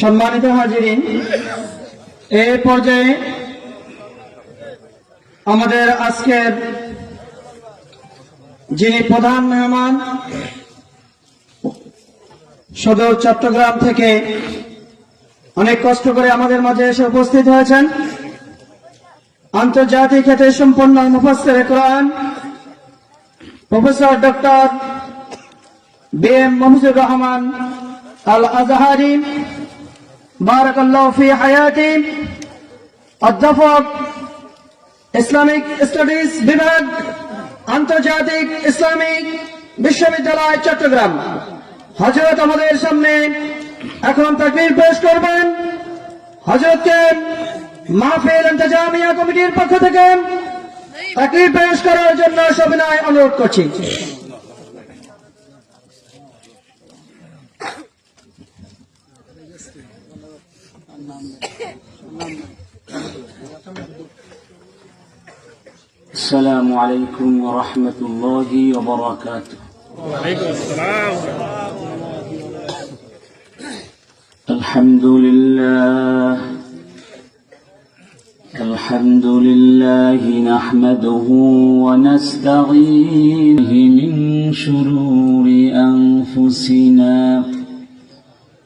সম্মানিত হাজিরিন, এ পর্যায়ে আমাদের আজকের যিনি প্রধান মেহমান, সদর চট্টগ্রাম থেকে অনেক কষ্ট করে আমাদের মাঝে এসে উপস্থিত হয়েছেন। আন্তর্জাতিক খ্যাতি সম্পন্ন মুফাসসির কোরআন professor doctor B M Mahjur Rahman Al Azhari বারাকাল্লাহ ফি হায়াতি। অধ্যাপক ইসলামিক স্টাডিজ বিভাগ, আন্তর্জাতিক ইসলামিক বিশ্ববিদ্যালয়, চট্টগ্রাম। হজরত আমাদের সামনে এখন তাকবীর পেশ করবেন। হজরতকে মাহফিল ইন্তজামিয়া কমিটির পক্ষ থেকে তাকবীর পেশ করার জন্য সবিনয় অনুরোধ করছি। السلام عليكم ورحمة الله وبركاته. وعليكم السلام. الحمد لله. الحمد لله نحمده ونستعينه من شرور أنفسنا.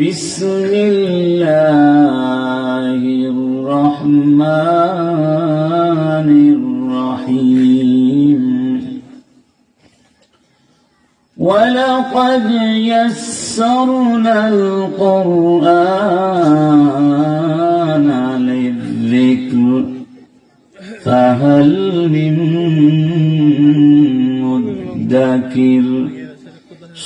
بسم الله الرحمن الرحيم. ولقد يسرنا القرآن للذكر فهل من مدكر؟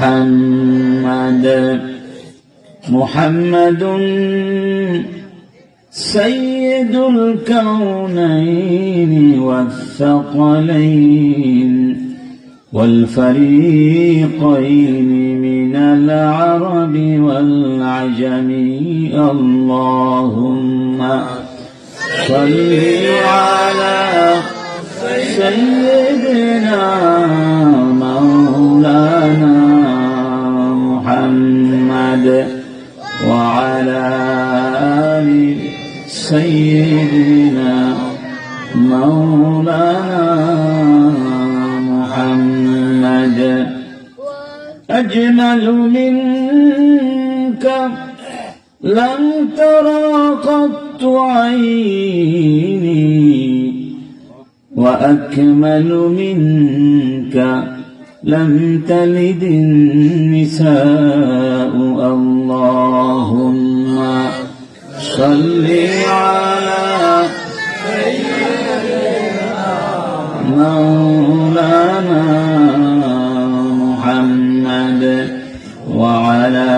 محمد. محمد سيد الكونين والثقلين والفريقين من العرب والعجم. اللهم صل على سيدنا مولانا محمد وعلى آل سيدنا مولانا محمد. أجمل منك لم ترى قط عيني. وأكمل منك لم تلد النساء. اللهم صل على مولانا محمد وعلى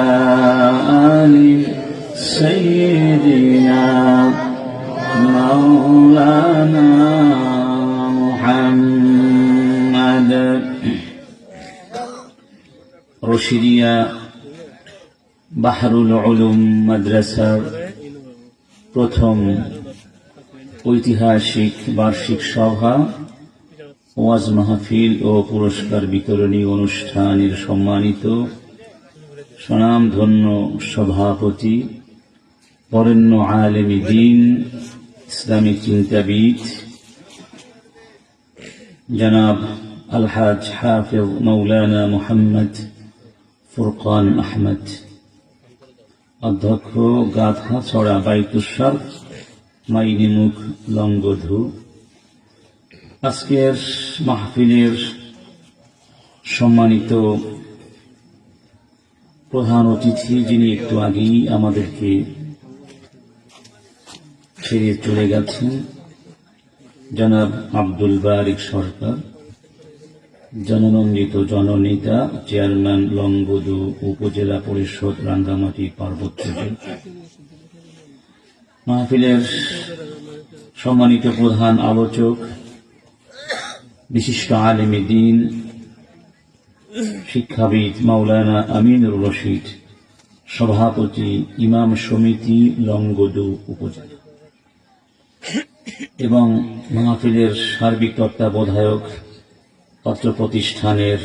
آل سيدنا مولانا محمد. রশিদিয়া বাহারুল উলুম মাদ্রাসার প্রথম ঐতিহাসিক বার্ষিক সভা, ওয়াজ মাহফিল ও পুরস্কার বিতরণী অনুষ্ঠানের সম্মানিত স্বনামধন্য সভাপতি, বরেণ্য আলেমী দিন, ইসলামিক চিন্তাবিদ, জনাব আলহাজ হাফিজ মৌলানা মোহাম্মদ ফুরকান আহমদ। অধ্যক্ষ গাধা ছড়া বাইতুসার মাইনিমুখ লঙ্গধু আজকের মাহফিলের সম্মানিত প্রধান অতিথি যিনি একটু আগেই আমাদেরকে ছেড়ে চলে গেছেন, জনাব আব্দুল বারিক সরকার। জননন্দিত জননেতা, চেয়ারম্যান লংবদু উপজেলা পরিষদ, রাঙ্গামাটি পার্বত্য মাহফিলের সম্মানিত প্রধান আলোচক, বিশিষ্ট আলেমী দিন, শিক্ষাবিদ মাওলানা আমিনুর রশিদ, সভাপতি ইমাম সমিতি লংগদু উপজেলা। এবং মাহফিলের সার্বিক তত্ত্বাবধায়ক পত্র প্রতিষ্ঠানের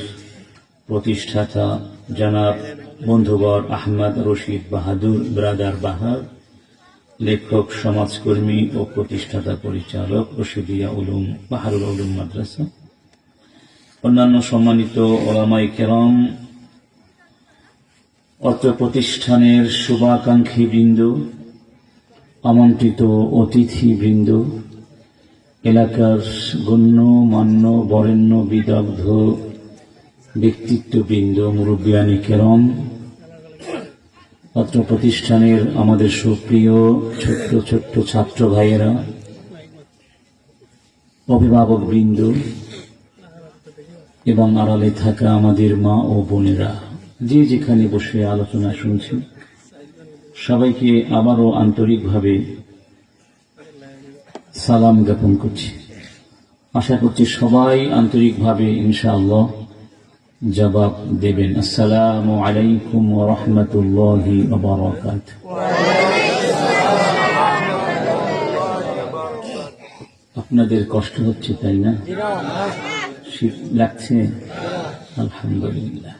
প্রতিষ্ঠাতা জনাব বন্ধুবর আহমদ রশিদ বাহাদুর, ব্রাদার বাহার, লেখক, সমাজকর্মী ও প্রতিষ্ঠাতা পরিচালক রশিদিয়া উলুম, বাহারুল উলুম মাদ্রাসা। অন্যান্য সম্মানিত ওলামাই কেরম অত্র প্রতিষ্ঠানের শুভাকাঙ্ক্ষী বৃন্দ আমন্ত্রিত অতিথিবৃন্দ এলাকার গণ্য, মান্য, বরেণ্য, বিদগ্ধ, ব্যক্তিত্ববৃন্দ মুরব্বিয়ানি কেরম, অত্র প্রতিষ্ঠানের আমাদের সুপ্রিয় ছোট্ট ছোট্ট ছাত্র ভাইয়েরা, অভিভাবক বৃন্দ এবং আড়ালে থাকা আমাদের মা ও বোনেরা। যে যেখানে বসে আলোচনা শুনছেন সবাইকে আবারও আন্তরিকভাবে সালাম জ্ঞাপন করছি। আশা করছি সবাই আন্তরিকভাবে ইনশাআল্লাহ জবাব দেবেন। আসসালামু আলাইকুম রাহমাতুল্লাহি আপনাদের কষ্ট হচ্ছে তাই না? শীত লাগছে, আলহামদুলিল্লাহ।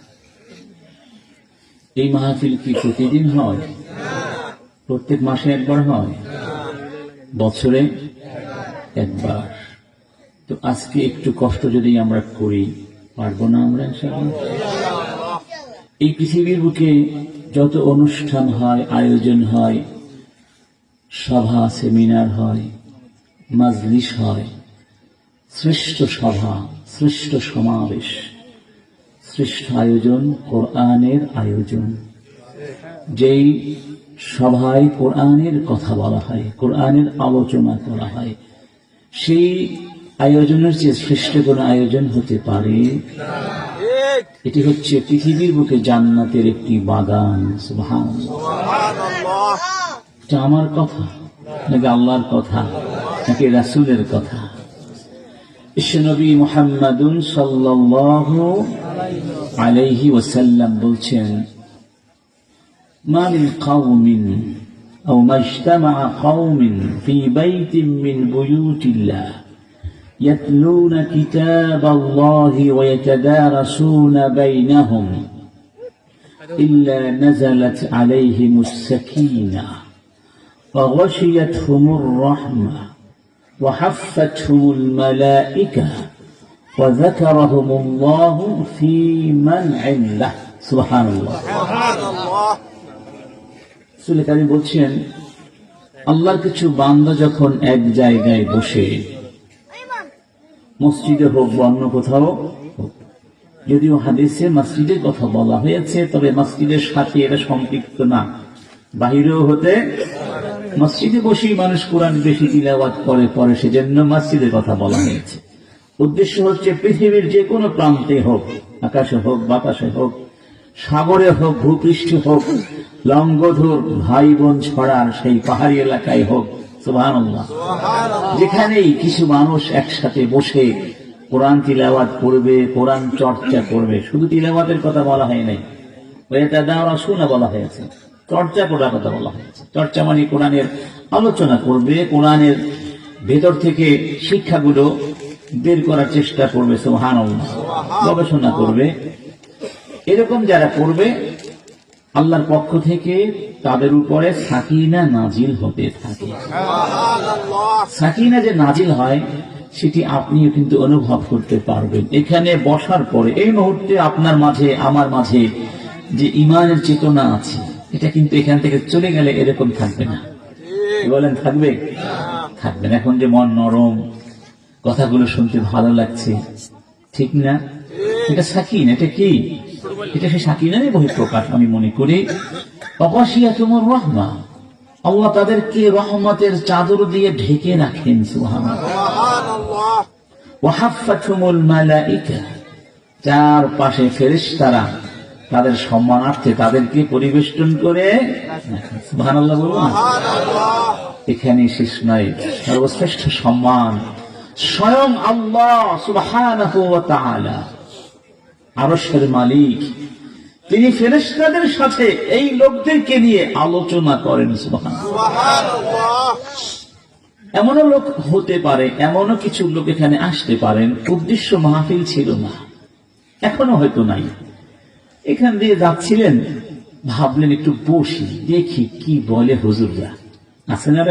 এই মাহফিল কি প্রতিদিন হয়? প্রত্যেক মাসে একবার হয়? বছরে? একবার তো আজকে একটু কষ্ট যদি আমরা করি, পারব না আমরা? এই পৃথিবীর বুকে যত অনুষ্ঠান হয়, আয়োজন হয়, সভা, সেমিনার হয়, মাজলিস হয়, শ্রেষ্ঠ সভা, শ্রেষ্ঠ সমাবেশ, শ্রেষ্ঠ আয়োজন কোরআনের আয়োজন যেই সভায় কোরআনের কথা বলা হয়, কোরআনের আলোচনা করা হয় সেই আয়োজনের চেয়ে শ্রেষ্ঠ কোন আয়োজন হতে পারে? এটি হচ্ছে পৃথিবীর বুকে জান্নাতের একটি বাগান। আমার কথা, নাকি আল্লাহর কথা, নাকি রাসুলের কথা? বিশ্বনবী মোহাম্মদ সাল্লাহ আলাইহি ওসাল্লাম বলছেন মালিন কাউমিন أو ما اجتمع قوم في بيت من بيوت الله يتلون كتاب الله ويتدارسون بينهم إلا نزلت عليهم السكينة وغشيتهم الرحمة وحفتهم الملائكة وذكرهم الله في من عنده سبحان الله. রাসূল কারীম বলছেন আল্লাহর কিছু বান্দা যখন এক জায়গায় বসে, মসজিদে হোক বা অন্য কোথাও যদিও হাদিসে মসজিদের কথা বলা হয়েছে, তবে মসজিদের সাথে এটা সম্পৃক্ত না। বাহিরেও হতে মসজিদে বসেই মানুষ কোরআন বেশি তিলাওয়াত করে, পরে সেজন্য মসজিদের কথা বলা হয়েছে। উদ্দেশ্য হচ্ছে পৃথিবীর যে কোনো প্রান্তে হোক, আকাশে হোক, বাতাসে হোক সাগরে হোক ভূপৃষ্ঠে হোক লঙ্গধর ভাই বোন ছড়ার সেই পাহাড়ি এলাকায় হোক সুবহানাল্লাহ। যেখানেই কিছু মানুষ একসাথে বসে কোরআন তিলাওয়াত করবে কোরআন চর্চা করবে শুধু তিলাওয়াতের কথা বলা হয় নাই এটা দেওয়া শোনা বলা হয়েছে চর্চা করার কথা বলা হয়েছে। চর্চা মানে কোরআনের আলোচনা করবে কোরআনের ভেতর থেকে শিক্ষাগুলো বের করার চেষ্টা করবে সোহান গবেষণা করবে এরকম যারা করবে, আল্লাহর পক্ষ থেকে তাদের উপরে সাকিনা নাজিল হতে থাকে। সাকিনা যে নাজিল হয়, সেটি আপনিও কিন্তু অনুভব করতে পারবেন। এখানে বসার পরে, এই মুহূর্তে আপনার মাঝে, আমার মাঝে যে ইমানের চেতনা আছে, এটা কিন্তু এখান থেকে চলে গেলে এরকম থাকবে না। বলেন, থাকবে? থাকবে না। এখন যে মন নরম, কথাগুলো শুনতে ভালো লাগছে, ঠিক না? এটা সাকিন, এটা কি? এটা সে সাকিনারই বহিঃপ্রকাশ, আমি মনে করি। অপাশিয়া তোমার রহমা। আল্লাহ তাদেরকে রহমতের চাদর দিয়ে ঢেকে রাখেন চার পাশে ফেরেশতারা তাদের সম্মানার্থে তাদেরকে পরিবেষ্টন করে এখানে শেষ নয়, সর্বশ্রেষ্ঠ সম্মান। স্বয়ং আল্লাহ সুবহানাহু ওয়া আরশের মালিক। তিনি ফেরেশতাদের সাথে এই লোকদেরকে নিয়ে আলোচনা করেন এমনও লোক হতে পারে এমনও কিছু লোক এখানে আসতে পারেন উদ্দেশ্য মাহফিল ছিল না। এখনও হয়তো নাই। এখান দিয়ে যাচ্ছিলেন ভাবলেন একটু বসি দেখি কি বলে হুজুররা। আছেন আর